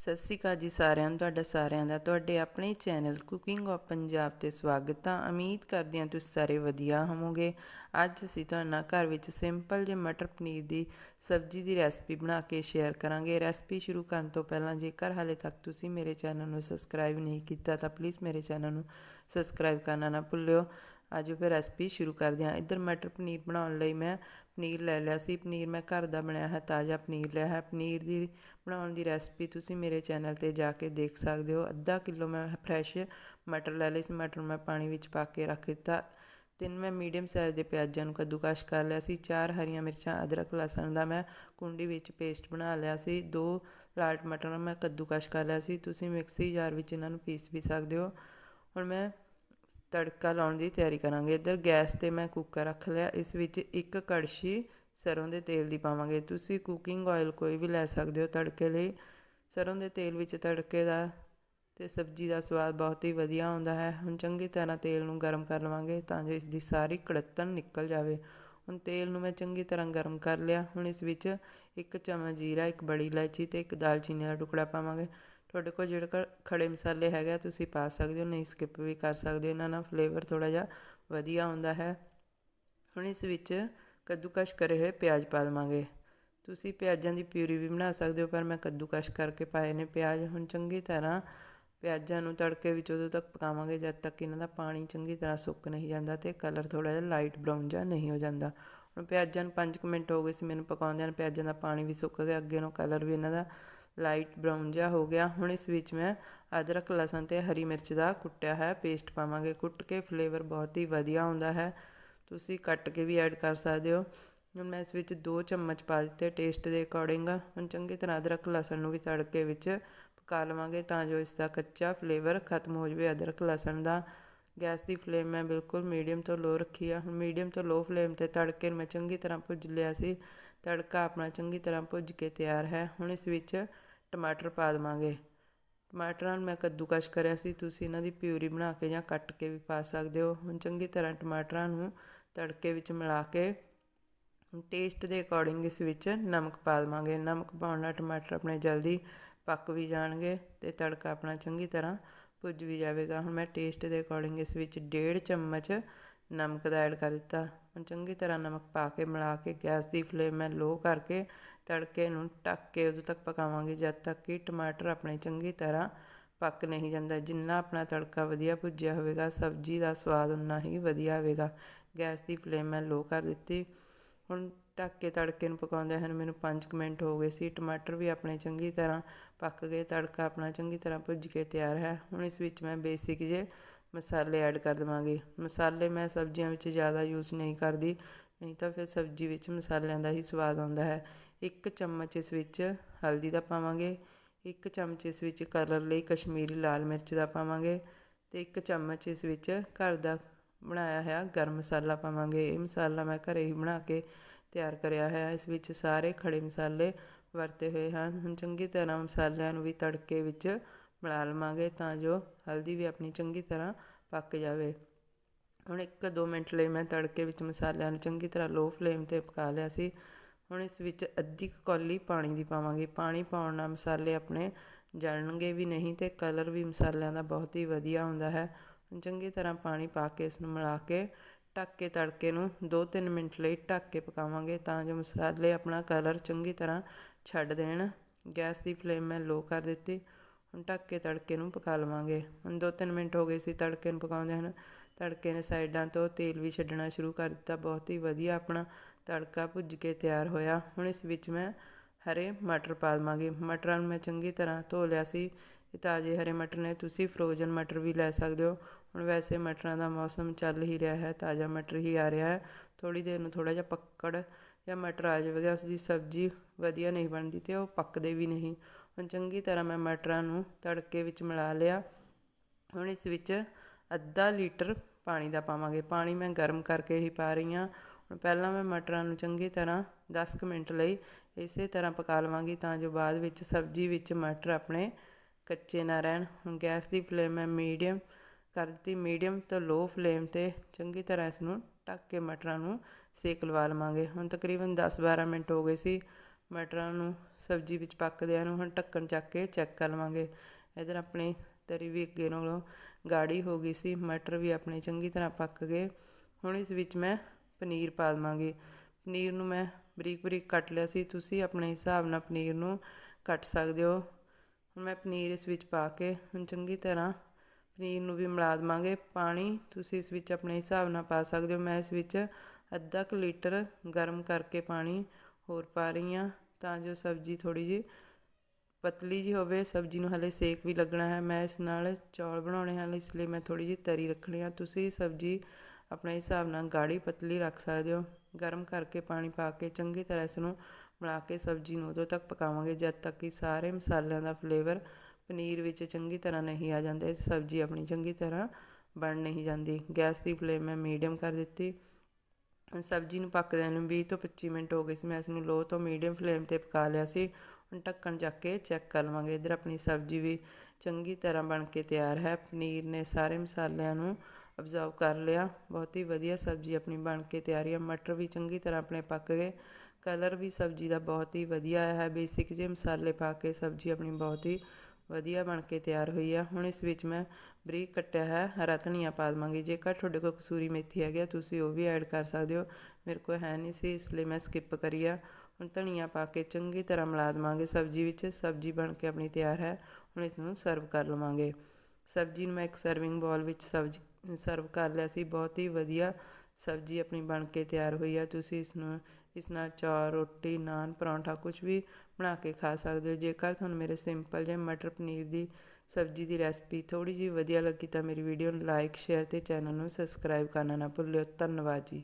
ਸਤਿ ਸ਼੍ਰੀ ਅਕਾਲ ਜੀ ਸਾਰਿਆਂ ਨੂੰ, ਤੁਹਾਡਾ ਸਾਰਿਆਂ ਦਾ, ਤੁਹਾਡੇ ਆਪਣੇ ਚੈਨਲ ਕੁਕਿੰਗ ਆਫ ਪੰਜਾਬ ਤੇ ਸਵਾਗਤ ਆ। ਉਮੀਦ ਕਰਦੇ ਹਾਂ ਤੁਸੀਂ ਸਾਰੇ ਵਧੀਆ ਹੋਵੋਗੇ। ਅੱਜ ਅਸੀਂ ਤੁਹਾਡੇ ਨਾਲ ਘਰ ਵਿੱਚ ਸਿੰਪਲ ਜਿਹੇ ਮਟਰ ਪਨੀਰ ਦੀ ਸਬਜ਼ੀ ਦੀ ਰੈਸਪੀ ਬਣਾ ਕੇ ਸ਼ੇਅਰ ਕਰਾਂਗੇ। ਰੈਸਪੀ ਸ਼ੁਰੂ ਕਰਨ ਤੋਂ ਪਹਿਲਾਂ ਜੇਕਰ ਹਾਲੇ ਤੱਕ ਤੁਸੀਂ ਮੇਰੇ ਚੈਨਲ ਨੂੰ ਸਬਸਕ੍ਰਾਈਬ ਨਹੀਂ ਕੀਤਾ ਤਾਂ ਪਲੀਜ਼ ਮੇਰੇ ਚੈਨਲ ਨੂੰ ਸਬਸਕ੍ਰਾਈਬ ਕਰਨਾ ਨਾ ਭੁੱਲਿਓ। ਅੱਜ ਫਿਰ ਰੈਸਪੀ ਸ਼ੁਰੂ ਕਰਦੇ ਹਾਂ। ਇੱਧਰ ਮਟਰ ਪਨੀਰ ਬਣਾਉਣ ਲਈ ਮੈਂ ਪਨੀਰ ਲੈ ਲਿਆ ਸੀ। ਪਨੀਰ ਮੈਂ ਘਰ ਦਾ ਬਣਿਆ ਹੈ ਤਾਜ਼ਾ ਪਨੀਰ ਲਿਆ ਹੈ ਪਨੀਰ ਦੀ ਬਣਾਉਣ ਦੀ ਰੈਸਪੀ ਤੁਸੀਂ ਮੇਰੇ ਚੈਨਲ ਤੇ ਜਾ ਕੇ ਦੇਖ ਸਕਦੇ ਹੋ। ਅੱਧਾ ਕਿਲੋ ਮੈਂ ਫਰੈਸ਼ ਮਟਰ ਲੈ ਲਏ ਸੀ। ਮਟਰ ਮੈਂ ਪਾਣੀ ਵਿੱਚ ਪਾ ਕੇ ਰੱਖ ਦਿੱਤਾ। ਤਿੰਨ ਮੈਂ ਮੀਡੀਅਮ ਸਾਈਜ਼ ਦੇ ਪਿਆਜ਼ਾਂ ਨੂੰ ਕੱਦੂਕਸ਼ ਕਰ ਲਿਆ ਸੀ। ਚਾਰ ਹਰੀਆਂ ਮਿਰਚਾਂ, ਅਦਰਕ, ਲਸਣ ਦਾ ਮੈਂ ਕੁੰਡੀ ਵਿੱਚ ਪੇਸਟ ਬਣਾ ਲਿਆ ਸੀ। ਦੋ ਲਾਲ ਟਮਾਟਰ ਮੈਂ ਕੱਦੂਕਸ਼ ਕਰ ਲਿਆ ਸੀ। ਤੁਸੀਂ ਮਿਕਸੀ ਜਾਰ ਵਿੱਚ ਇਹਨਾਂ ਨੂੰ ਪੀਸ ਵੀ ਸਕਦੇ ਹੋ। ਹੁਣ ਮੈਂ ਤੜਕਾ ਲਾਉਣ ਦੀ ਤਿਆਰੀ ਕਰਾਂਗੇ। ਇੱਧਰ ਗੈਸ ਤੇ ਮੈਂ ਕੁੱਕਰ ਰੱਖ ਲਿਆ। ਇਸ ਵਿੱਚ ਇੱਕ ਕੜਛੀ ਸਰੋਂ ਦੇ ਤੇਲ ਦੀ ਪਾਵਾਂਗੇ। ਤੁਸੀਂ ਕੁਕਿੰਗ ਆਇਲ ਕੋਈ ਵੀ ਲੈ ਸਕਦੇ ਹੋ ਤੜਕੇ ਲਈ। ਸਰੋਂ ਦੇ ਤੇਲ ਵਿੱਚ ਤੜਕੇ ਦਾ ਤੇ ਸਬਜ਼ੀ ਦਾ ਸਵਾਦ ਬਹੁਤ ਹੀ ਵਧੀਆ ਆਉਂਦਾ ਹੈ। ਹੁਣ ਚੰਗੀ ਤਰ੍ਹਾਂ ਤੇਲ ਨੂੰ ਗਰਮ ਕਰ ਲਵਾਂਗੇ ਤਾਂ ਜੋ ਇਸ ਦੀ ਸਾਰੀ ਕੜਤਣ ਨਿਕਲ ਜਾਵੇ। ਹੁਣ ਤੇਲ ਨੂੰ ਮੈਂ ਚੰਗੀ ਤਰ੍ਹਾਂ ਗਰਮ ਕਰ ਲਿਆ। ਹੁਣ ਇਸ ਵਿੱਚ ਇੱਕ ਚਮਚ ਜੀਰਾ ਇੱਕ ਬੜੀ ਇਲਾਇਚੀ ਤੇ ਇੱਕ ਦਾਲਚੀਨੀ ਦਾ ਟੁਕੜਾ ਪਾਵਾਂਗੇ। ਤੁਹਾਡੇ ਕੋਲ ਜਿਹੜੇ ਖੜੇ ਮਸਾਲੇ ਹੈਗੇ ਤੁਸੀਂ ਪਾ ਸਕਦੇ ਹੋ, ਨਹੀਂ ਸਕਿਪ ਵੀ ਕਰ ਸਕਦੇ ਹੋ। ਇਹਨਾਂ ਨਾਲ ਫਲੇਵਰ ਥੋੜਾ ਜਿਹਾ ਵਧੀਆ ਆਉਂਦਾ ਹੈ। ਹੁਣ ਇਸ ਵਿੱਚ ਕੱਦੂਕਸ਼ ਕਰੇ ਹੋਏ ਪਿਆਜ਼ ਪਾ ਦਵਾਂਗੇ। ਤੁਸੀਂ ਪਿਆਜ਼ਾਂ ਦੀ ਪਿਊਰੀ ਵੀ ਬਣਾ ਸਕਦੇ ਹੋ, ਪਰ ਮੈਂ ਕੱਦੂਕਸ਼ ਕਰਕੇ ਪਾਏ ਨੇ ਪਿਆਜ਼। ਹੁਣ ਚੰਗੀ ਤਰ੍ਹਾਂ ਪਿਆਜ਼ਾਂ ਨੂੰ ਤੜਕੇ ਵਿੱਚ ਉਦੋਂ ਤੱਕ ਪਕਾਵਾਂਗੇ, ਜਦ ਤੱਕ ਇਹਨਾਂ ਦਾ ਪਾਣੀ ਚੰਗੀ ਤਰ੍ਹਾਂ ਸੁੱਕ ਨਹੀਂ ਜਾਂਦਾ ਤੇ ਕਲਰ ਥੋੜਾ ਜਿਹਾ ਲਾਈਟ ਬਰਾਊਨ ਜਿਹਾ ਨਹੀਂ ਹੋ ਜਾਂਦਾ। ਹੁਣ ਪਿਆਜ਼ਾਂ ਨੂੰ 5 ਮਿੰਟ ਹੋ ਗਏ ਸੀ ਮੈਨੂੰ ਪਕਾਉਂਦਿਆਂ ਨੂੰ, ਪਿਆਜ਼ਾਂ ਦਾ ਪਾਣੀ ਵੀ ਸੁੱਕ ਗਿਆ, ਅੱਗੇ ਨੂੰ ਕਲਰ ਵੀ ਇਹਨਾਂ ਦਾ ਲਾਈਟ ਬਰਾਊਨ ਜਿਹਾ ਹੋ ਗਿਆ। ਹੁਣ ਇਸ ਵਿੱਚ ਮੈਂ ਅਦਰਕ, ਲਸਣ ਤੇ ਹਰੀ ਮਿਰਚ ਦਾ ਕੁੱਟਿਆ ਹੈ। ਪੇਸਟ ਪਾਵਾਂਗੇ। ਕੁੱਟ ਕੇ ਫਲੇਵਰ ਬਹੁਤ ਹੀ ਵਧੀਆ ਆਉਂਦਾ ਹੈ। ਤੁਸੀਂ ਕੱਟ ਕੇ ਵੀ ਐਡ ਕਰ ਸਕਦੇ ਹੋ। ਹੁਣ ਮੈਂ ਇਸ ਵਿੱਚ 2 ਚਮਚ ਪਾ ਦਿੱਤੇ ਟੇਸਟ ਦੇ ਅਕੋਰਡਿੰਗ। ਹੁਣ ਚੰਗੀ ਤਰ੍ਹਾਂ ਅਦਰਕ, ਲਸਣ ਨੂੰ ਵੀ ਤੜਕੇ ਵਿੱਚ ਪਕਾ ਲਵਾਂਗੇ ਤਾਂ ਜੋ ਇਸ ਦਾ ਕੱਚਾ ਫਲੇਵਰ ਖਤਮ ਹੋ ਜਾਵੇ। ਅਦਰਕ, ਲਸਣ ਦਾ ਗੈਸ ਦੀ ਫਲੇਮ ਮੈਂ ਬਿਲਕੁਲ ਮੀਡੀਅਮ ਤੋਂ ਲੋ ਰੱਖੀ ਆ। ਹੁਣ ਮੀਡੀਅਮ ਤੋਂ ਲੋ ਫਲੇਮ ਤੇ ਤੜਕੇ ਮੈਂ ਚੰਗੀ ਤਰ੍ਹਾਂ ਭੁੱਜ ਲਿਆ ਸੀ। ਤੜਕਾ ਆਪਣਾ ਚੰਗੀ ਤਰ੍ਹਾਂ ਭੁੱਜ ਕੇ ਤਿਆਰ ਹੈ। ਹੁਣ ਇਸ ਵਿੱਚ ਟਮਾਟਰ ਪਾ ਦੇਵਾਂਗੇ। ਟਮਾਟਰਾਂ ਨੂੰ ਮੈਂ ਕੱਦੂਕਸ਼ ਕਰਿਆ ਸੀ, ਤੁਸੀਂ ਇਹਨਾਂ ਦੀ ਪਿਊਰੀ ਬਣਾ ਕੇ ਜਾਂ ਕੱਟ ਕੇ ਵੀ ਪਾ ਸਕਦੇ ਹੋ। ਹੁਣ ਚੰਗੀ ਤਰ੍ਹਾਂ ਟਮਾਟਰਾਂ ਨੂੰ ਤੜਕੇ ਵਿੱਚ ਮਿਲਾ ਕੇ ਟੇਸਟ ਦੇ ਅਕੋਰਡਿੰਗ ਇਸ ਵਿੱਚ ਨਮਕ ਪਾ ਦੇਵਾਂਗੇ। ਨਮਕ ਪਾਉਣ ਨਾਲ ਟਮਾਟਰ ਆਪਣੇ ਜਲਦੀ ਪੱਕ ਵੀ ਜਾਣਗੇ ਤੇ ਤੜਕਾ ਆਪਣਾ ਚੰਗੀ ਤਰ੍ਹਾਂ ਭੁੱਜ ਵੀ ਜਾਵੇਗਾ। ਹੁਣ ਮੈਂ ਟੇਸਟ ਦੇ ਅਕੋਰਡਿੰਗ ਇਸ ਵਿੱਚ 1.5 ਚਮਚ ਨਮਕ ਦਾ ਐਡ ਕਰ ਦਿੱਤਾ। ਹੁਣ ਚੰਗੀ ਤਰ੍ਹਾਂ ਨਮਕ ਪਾ ਕੇ ਮਿਲਾ ਕੇ ਗੈਸ ਦੀ ਫਲੇਮ ਮੈਂ ਲੋ ਕਰਕੇ ਤੜਕੇ ਨੂੰ ਟੱਕ ਕੇ ਉਦੋਂ ਤੱਕ ਪਕਾਵਾਂਗੇ, ਜਦ ਤੱਕ ਕਿ ਟਮਾਟਰ ਆਪਣੇ ਚੰਗੀ ਤਰ੍ਹਾਂ ਪੱਕ ਨਹੀਂ ਜਾਂਦਾ। ਜਿੰਨਾ ਆਪਣਾ ਤੜਕਾ ਵਧੀਆ ਭੁੱਜਿਆ ਹੋਵੇਗਾ, ਸਬਜ਼ੀ ਦਾ ਸਵਾਦ ਉਨਾ ਹੀ ਵਧੀਆ ਹੋਵੇਗਾ। ਗੈਸ ਦੀ ਫਲੇਮ ਮੈਂ ਲੋ ਕਰ ਦਿੱਤੀ। ਹੁਣ ਢੱਕ ਕੇ ਤੜਕੇ ਨੂੰ ਪਕਾਉਂਦੇ ਹਨ, ਮੈਨੂੰ 5 ਮਿੰਟ ਹੋ ਗਏ ਸੀ। ਟਮਾਟਰ ਵੀ ਆਪਣੇ ਚੰਗੀ ਤਰ੍ਹਾਂ ਪੱਕ ਗਏ, ਤੜਕਾ ਆਪਣਾ ਚੰਗੀ ਤਰ੍ਹਾਂ ਭੁੱਜ ਕੇ ਤਿਆਰ ਹੈ। ਹੁਣ ਇਸ ਵਿੱਚ ਮੈਂ ਬੇਸਿਕ ਜੇ ਮਸਾਲੇ ਐਡ ਕਰ ਦਵਾਂਗੇ। ਮਸਾਲੇ ਮੈਂ ਸਬਜ਼ੀਆਂ ਵਿੱਚ ਜ਼ਿਆਦਾ ਯੂਜ਼ ਨਹੀਂ ਕਰਦੀ, ਨਹੀਂ ਤਾਂ ਫਿਰ ਸਬਜ਼ੀ ਵਿੱਚ ਮਸਾਲਿਆਂ ਦਾ ਹੀ ਸਵਾਦ ਆਉਂਦਾ ਹੈ। ਇੱਕ ਚਮਚ ਇਸ ਵਿੱਚ ਹਲਦੀ ਦਾ ਪਾਵਾਂਗੇ, ਇੱਕ ਚਮਚ ਇਸ ਵਿੱਚ ਕਲਰ ਲਈ ਕਸ਼ਮੀਰੀ ਲਾਲ ਮਿਰਚ ਦਾ ਪਾਵਾਂਗੇ ਤੇ ਇੱਕ ਚਮਚ ਇਸ ਵਿੱਚ ਘਰ ਦਾ ਬਣਾਇਆ ਹੋਇਆ ਗਰਮ ਮਸਾਲਾ ਪਾਵਾਂਗੇ। ਇਹ ਮਸਾਲਾ ਮੈਂ ਘਰੇ ਹੀ ਬਣਾ ਕੇ ਤਿਆਰ ਕਰਿਆ ਹੈ ਇਸ ਵਿੱਚ ਸਾਰੇ ਖੜੇ ਮਸਾਲੇ ਵਰਤੇ ਹੋਏ ਹਨ। ਹੁਣ ਚੰਗੀ ਤਰ੍ਹਾਂ ਮਸਾਲਿਆਂ ਨੂੰ ਵੀ ਤੜਕੇ ਵਿੱਚ ਮਿਲਾ ਲਵਾਂਗੇ ਤਾਂ ਜੋ ਹਲਦੀ ਵੀ ਆਪਣੀ ਚੰਗੀ ਤਰ੍ਹਾਂ ਪੱਕ ਜਾਵੇ। ਹੁਣ 1-2 ਮਿੰਟ ਲਈ ਮੈਂ ਤੜਕੇ ਵਿੱਚ ਮਸਾਲਿਆਂ ਨੂੰ ਚੰਗੀ ਤਰ੍ਹਾਂ ਲੋ ਫਲੇਮ ਤੇ ਪਕਾ ਲਿਆ ਸੀ। ਹੁਣ ਇਸ ਵਿੱਚ ਅੱਧੀ ਕੌਲੀ ਪਾਣੀ ਦੀ ਪਾਵਾਂਗੇ। ਪਾਣੀ ਪਾਉਣ ਨਾਲ ਮਸਾਲੇ ਆਪਣੇ ਜਲਣਗੇ ਵੀ ਨਹੀਂ ਤੇ ਕਲਰ ਵੀ ਮਸਾਲਿਆਂ ਦਾ ਬਹੁਤ ਹੀ ਵਧੀਆ ਹੁੰਦਾ ਹੈ। ਚੰਗੀ ਤਰ੍ਹਾਂ ਪਾਣੀ ਪਾ ਕੇ ਇਸ ਨੂੰ ਮਿਲਾ ਕੇ ਢੱਕ ਕੇ ਤੜਕੇ ਨੂੰ 2-3 ਮਿੰਟ ਲਈ ਢੱਕ ਕੇ ਪਕਾਵਾਂਗੇ ਤਾਂ ਜੋ ਮਸਾਲੇ ਆਪਣਾ ਕਲਰ ਚੰਗੀ ਤਰ੍ਹਾਂ ਛੱਡ ਦੇਣ। ਗੈਸ ਦੀ ਫਲੇਮ ਮੈਂ ਲੋ ਕਰ ਦਿੱਤੀ। ਹੁਣ ਢੱਕ ਕੇ ਤੜਕੇ ਨੂੰ ਪਕਾ ਲਵਾਂਗੇ। ਹੁਣ 2-3 ਮਿੰਟ ਹੋ ਗਏ ਸੀ ਤੜਕੇ ਨੂੰ ਪਕਾਉਂਦੇ ਹਨ ਤੜਕੇ ਨੇ ਸਾਈਡਾਂ ਤੋਂ ਤੇਲ ਵੀ ਛੱਡਣਾ ਸ਼ੁਰੂ ਕਰ ਦਿੱਤਾ। ਬਹੁਤ ਹੀ ਵਧੀਆ ਆਪਣਾ ਤੜਕਾ ਭੁੱਜ ਕੇ ਤਿਆਰ ਹੋਇਆ। ਹੁਣ ਇਸ ਵਿੱਚ ਮੈਂ ਹਰੇ ਮਟਰ ਪਾ ਦਵਾਂਗੀ। ਮਟਰਾਂ ਨੂੰ ਮੈਂ ਚੰਗੀ ਤਰ੍ਹਾਂ ਧੋ ਲਿਆ ਸੀ। ਇਹ ਤਾਜ਼ੇ ਹਰੇ ਮਟਰ ਨੇ। ਤੁਸੀਂ ਫਰੋਜ਼ਨ ਮਟਰ ਵੀ ਲੈ ਸਕਦੇ ਹੋ। ਹੁਣ ਵੈਸੇ ਮਟਰਾਂ ਦਾ ਮੌਸਮ ਚੱਲ ਹੀ ਰਿਹਾ ਹੈ। ਤਾਜ਼ਾ ਮਟਰ ਹੀ ਆ ਰਿਹਾ ਹੈ। ਥੋੜੀ ਦੇਰ ਨੂੰ ਥੋੜਾ ਜਿਹਾ ਪੱਕੜ ਜਾਂ ਮਟਰ ਆ ਜਾਵੇਗਾ। ਉਸ ਦੀ ਸਬਜ਼ੀ ਵਧੀਆ ਨਹੀਂ ਬਣਦੀ ਤੇ ਉਹ ਪੱਕਦੇ ਵੀ ਨਹੀਂ। ਹੁਣ ਚੰਗੀ ਤਰ੍ਹਾਂ ਮੈਂ ਮਟਰਾਂ ਨੂੰ ਤੜਕੇ ਵਿੱਚ ਮਿਲਾ ਲਿਆ। ਹੁਣ ਇਸ ਵਿੱਚ ਅੱਧਾ ਲੀਟਰ ਪਾਣੀ ਦਾ ਪਾਵਾਂਗੇ। ਪਾਣੀ ਮੈਂ ਗਰਮ ਕਰਕੇ ਹੀ ਪਾ ਰਹੀ ਹਾਂ। ਪਹਿਲਾਂ ਮੈਂ ਮਟਰਾਂ ਨੂੰ ਚੰਗੀ ਤਰ੍ਹਾਂ 10 ਮਿੰਟ ਲਈ ਇਸੇ ਤਰ੍ਹਾਂ ਪਕਾ ਲਵਾਂਗੀ ਤਾਂ ਜੋ ਬਾਅਦ ਵਿੱਚ ਸਬਜ਼ੀ ਵਿੱਚ ਮਟਰ ਆਪਣੇ ਕੱਚੇ ਨਾ ਰਹਿਣ। ਹੁਣ ਗੈਸ ਦੀ ਫਲੇਮ ਮੈਂ ਮੀਡੀਅਮ ਕਰ ਦਿੱਤੀ। ਮੀਡੀਅਮ ਤੋਂ ਲੋ ਫਲੇਮ ਤੇ ਚੰਗੀ ਤਰ੍ਹਾਂ ਇਸ ਨੂੰ ਢੱਕ ਕੇ ਮਟਰਾਂ ਨੂੰ ਸੇਕ ਲਵਾ ਲਵਾਂਗੇ। ਹੁਣ ਤਕਰੀਬਨ 10-12 ਮਿੰਟ ਹੋ ਗਏ ਸੀ ਮਟਰਾਂ ਨੂੰ ਸਬਜ਼ੀ ਵਿੱਚ ਪੱਕਦਿਆਂ ਨੂੰ। ਹੁਣ ਢੱਕਣ ਚੱਕ ਕੇ ਚੈੱਕ ਕਰ ਲਵਾਂਗੇ। ਇਧਰ ਆਪਣੀ ਤਰੀ ਵੀ ਅੱਗੇ ਨਾਲੋਂ ਗਾੜੀ ਹੋ ਗਈ ਸੀ। ਮਟਰ ਵੀ ਆਪਣੇ ਚੰਗੀ ਤਰ੍ਹਾਂ ਪੱਕ ਗਏ। ਹੁਣ ਇਸ ਵਿੱਚ ਮੈਂ ਪਨੀਰ ਪਾ ਦੇਵਾਂਗੀ। ਪਨੀਰ ਨੂੰ ਮੈਂ ਬਰੀਕ ਬਰੀਕ ਕੱਟ ਲਿਆ ਸੀ। ਤੁਸੀਂ ਆਪਣੇ ਹਿਸਾਬ ਨਾਲ ਪਨੀਰ ਨੂੰ ਕੱਟ ਸਕਦੇ ਹੋ। ਹੁਣ ਮੈਂ ਪਨੀਰ ਇਸ ਵਿੱਚ ਪਾ ਕੇ ਹੁਣ ਚੰਗੀ ਤਰ੍ਹਾਂ ਪਨੀਰ ਨੂੰ ਵੀ ਮਿਲਾ ਦੇਵਾਂਗੇ। ਪਾਣੀ ਤੁਸੀਂ ਇਸ ਵਿੱਚ ਆਪਣੇ ਹਿਸਾਬ ਨਾਲ ਪਾ ਸਕਦੇ ਹੋ। ਮੈਂ ਇਸ ਵਿੱਚ ਅੱਧਾ ਕੁ ਲੀਟਰ ਗਰਮ ਕਰਕੇ ਪਾਣੀ ਹੋਰ ਪਾ ਰਹੀ ਹਾਂ ਤਾਂ ਜੋ ਸਬਜ਼ੀ ਥੋੜੀ ਜਿਹੀ ਪਤਲੀ ਜੀ ਹੋਵੇ। ਸਬਜ਼ੀ ਨੂੰ ਹਲੇ ਸੇਕ ਵੀ ਲੱਗਣਾ ਹੈ। ਮੈਂ ਇਸ ਨਾਲ ਚੌਲ ਬਣਾਉਣੇ ਹਨ, ਇਸ ਲਈ ਮੈਂ ਥੋੜੀ ਜਿਹੀ ਤਰੀ ਰੱਖਣੀ ਆ। ਤੁਸੀਂ ਸਬਜ਼ੀ ਆਪਣੇ ਹਿਸਾਬ ਨਾਲ ਗਾੜੀ ਪਤਲੀ ਰੱਖ ਸਕਦੇ ਹੋ। ਗਰਮ ਕਰਕੇ ਪਾਣੀ ਪਾ ਕੇ ਚੰਗੀ ਤਰ੍ਹਾਂ ਇਸ ਨੂੰ ਬਣਾ ਕੇ ਸਬਜ਼ੀ ਨੂੰ ਉਦੋਂ ਤੱਕ ਪਕਾਵਾਂਗੇ ਜਦ ਤੱਕ ਕਿ ਸਾਰੇ ਮਸਾਲਿਆਂ ਦਾ ਫਲੇਵਰ ਪਨੀਰ ਵਿੱਚ ਚੰਗੀ ਤਰ੍ਹਾਂ ਨਹੀਂ ਆ ਜਾਂਦੇ ਸਬਜ਼ੀ ਆਪਣੀ ਚੰਗੀ ਤਰ੍ਹਾਂ ਬਣ ਨਹੀਂ ਜਾਂਦੀ। ਗੈਸ ਦੀ ਫਲੇਮ ਮੈਂ ਮੀਡੀਅਮ ਕਰ ਦਿੱਤੀ। ਸਬਜ਼ੀ ਨੂੰ ਪੱਕਦਿਆਂ ਨੂੰ 20 ਤੋਂ 25 ਮਿੰਟ ਹੋ ਗਏ ਸੀ, ਮੈਂ ਇਸ ਨੂੰ ਲੋ ਤੋਂ ਮੀਡੀਅਮ ਫਲੇਮ ਤੇ ਪਕਾ ਲਿਆ ਸੀ। ਹੁਣ ਢੱਕਣ ਚੱਕ ਕੇ ਚੈੱਕ ਕਰ ਲਵਾਂਗੇ, ਇਧਰ ਆਪਣੀ ਸਬਜ਼ੀ ਵੀ ਚੰਗੀ ਤਰ੍ਹਾਂ ਬਣ ਕੇ ਤਿਆਰ ਹੈ। ਪਨੀਰ ਨੇ ਸਾਰੇ ਮਸਾਲਿਆਂ ਨੂੰ ਅਬਜ਼ਰਵ ਕਰ ਲਿਆ। ਬਹੁਤ ਹੀ ਵਧੀਆ ਸਬਜ਼ੀ ਆਪਣੀ ਬਣ ਕੇ ਤਿਆਰੀ ਆ। ਮਟਰ ਵੀ ਚੰਗੀ ਤਰ੍ਹਾਂ ਆਪਣੇ ਪੱਕ ਗਏ। ਕਲਰ ਵੀ ਸਬਜ਼ੀ ਦਾ ਬਹੁਤ ਹੀ ਵਧੀਆ ਹੈ। ਬੇਸਿਕ ਜਿਹੇ ਮਸਾਲੇ ਪਾ ਕੇ ਸਬਜ਼ੀ ਆਪਣੀ ਬਹੁਤ ਹੀ ਵਧੀਆ ਬਣ ਕੇ ਤਿਆਰ ਹੋਈ ਆ। ਹੁਣ ਇਸ ਵਿੱਚ ਮੈਂ ਬਰੀਕ ਕੱਟਿਆ ਹੈ। ਹਰਾ ਧਨੀਆ ਪਾ ਦਵਾਂਗੀ। ਜੇਕਰ ਤੁਹਾਡੇ ਕੋਲ ਕਸੂਰੀ ਮੇਥੀ ਹੈਗੀ ਤੁਸੀਂ ਉਹ ਵੀ ਐਡ ਕਰ ਸਕਦੇ ਹੋ। ਮੇਰੇ ਕੋਲ ਹੈ ਨਹੀਂ ਸੀ, ਇਸ ਲਈ ਮੈਂ ਸਕਿਪ ਕਰੀ ਆ। ਹੁਣ ਧਨੀਆ ਪਾ ਕੇ ਚੰਗੀ ਤਰ੍ਹਾਂ ਮਿਲਾ ਦਵਾਂਗੇ ਸਬਜ਼ੀ ਵਿੱਚ। ਸਬਜ਼ੀ ਬਣ ਕੇ ਆਪਣੀ ਤਿਆਰ ਹੈ। ਹੁਣ ਇਸ ਨੂੰ ਸਰਵ ਕਰ ਲਵਾਂਗੇ। ਸਬਜ਼ੀ ਨੂੰ ਮੈਂ ਇੱਕ ਸਰਵਿੰਗ ਬਾਲ ਵਿੱਚ ਸਬਜ਼ੀ ਸਰਵ ਕਰ ਲਿਆ ਸੀ। ਬਹੁਤ ਹੀ ਵਧੀਆ ਸਬਜ਼ੀ ਆਪਣੀ ਬਣ ਕੇ ਤਿਆਰ ਹੋਈ ਆ। ਤੁਸੀਂ ਇਸ ਨੂੰ, ਇਸ ਨਾਲ ਚਾਰ ਰੋਟੀ, ਨਾਨ, ਪਰੌਂਠਾ ਕੁਝ ਵੀ ਬਣਾ ਕੇ ਖਾ ਸਕਦੇ ਹੋ। ਜੇਕਰ ਤੁਹਾਨੂੰ ਮੇਰੇ ਸਿੰਪਲ ਜਿਹੇ ਮਟਰ ਪਨੀਰ ਦੀ ਸਬਜ਼ੀ ਦੀ ਰੈਸਪੀ ਥੋੜੀ ਜਿਹੀ ਵਧੀਆ ਲੱਗੀ ਤਾਂ ਮੇਰੀ ਵੀਡੀਓ ਨੂੰ ਲਾਈਕ, ਸ਼ੇਅਰ ਤੇ ਚੈਨਲ ਨੂੰ ਸਬਸਕ੍ਰਾਈਬ ਕਰਨਾ ਨਾ ਭੁੱਲਿਓ। ਧੰਨਵਾਦ ਜੀ।